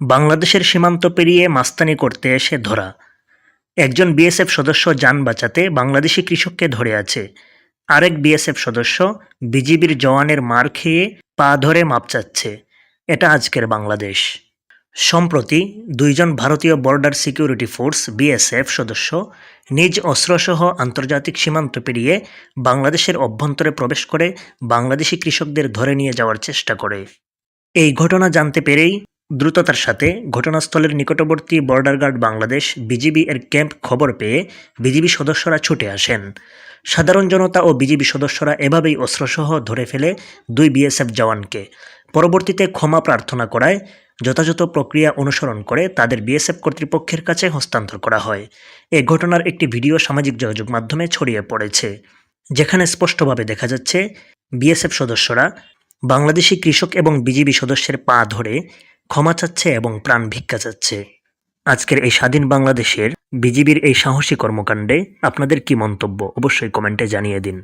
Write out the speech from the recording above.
বাংলাদেশের সীমান্ত পেরিয়ে মাস্তানি করতে এসে ধরা। একজন বিএসএফ সদস্য যান বাঁচাতে বাংলাদেশি কৃষককে ধরে আছে। আরেক বিএসএফ সদস্য বিজিবির জওয়ানের মার খেয়ে পা ধরে মাপ চাচ্ছে। এটা আজকের বাংলাদেশ। সম্প্রতি দুইজন ভারতীয় বর্ডার সিকিউরিটি ফোর্স, বিএসএফ সদস্য নিজ অস্ত্রসহ আন্তর্জাতিক সীমান্ত পেরিয়ে বাংলাদেশের অভ্যন্তরে প্রবেশ করে বাংলাদেশি কৃষকদের ধরে নিয়ে যাওয়ার চেষ্টা করে। এই ঘটনা জানতে পেরেই দ্রুততার সাথে ঘটনাস্থলের নিকটবর্তী বর্ডার গার্ড বাংলাদেশ বিজিবি এর ক্যাম্প খবর পেয়ে বিজিবি সদস্যরা ছুটে আসেন। সাধারণ জনতা ও বিজিবি সদস্যরা এভাবেই অস্ত্রসহ ধরে ফেলে দুই বিএসএফ জওয়ানকে। পরবর্তীতে ক্ষমা প্রার্থনা করায় যথাযথ প্রক্রিয়া অনুসরণ করে তাদের বিএসএফ কর্তৃপক্ষের কাছে হস্তান্তর করা হয়। এ ঘটনার একটি ভিডিও সামাজিক যোগাযোগ মাধ্যমে ছড়িয়ে পড়েছে, যেখানে স্পষ্টভাবে দেখা যাচ্ছে, বিএসএফ সদস্যরা বাংলাদেশি কৃষক এবং বিজিবি সদস্যের পা ধরে ক্ষমা চাচ্ছে এবং প্রাণ ভিক্ষা চাচ্ছে। আজকের এই স্বাধীন বাংলাদেশের বিজিবির এই সাহসী কর্মকাণ্ডে আপনাদের কি মন্তব্য, অবশ্যই কমেন্টে জানিয়ে দিন।